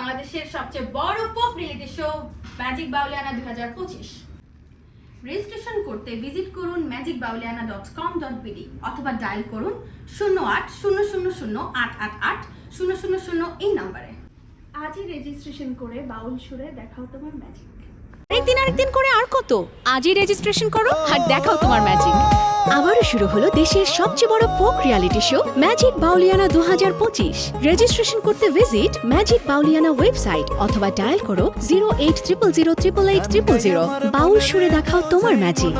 বাংলাদেশের সবচেয়ে বড় folk reality show magic Bauliana দুই হাজার পঁচিশ। রেজিস্ট্রেশন করতে ভিজিট করুন magic Bauliana dot com dot BD অথবা ডায়াল করুন শূন্য আট শূন্য শূন্য শূন্য আট আট আট শূন্য শূন্য শূন্য এই নম্বরে। আজই রেজিস্ট্রেশন করে বাউল সুরে দেখাও তোমার ম্যাজিক একদিন আরেকদিন করে আর কত? আজই রেজিস্ট্রেশন করো আর দেখাও তোমার ম্যাজিক শুরু হলো দেশের সবচেয়ে বড় folk reality show magic Bauliana দু হাজার পঁচিশ। রেজিস্ট্রেশন করতে ভিজিট ম্যাজিক বাউলিয়ানা ওয়েবসাইট অথবা ডায়াল করো zero eight triple zero triple eight triple zero বাউল সুরে দেখাও তোমার ম্যাজিক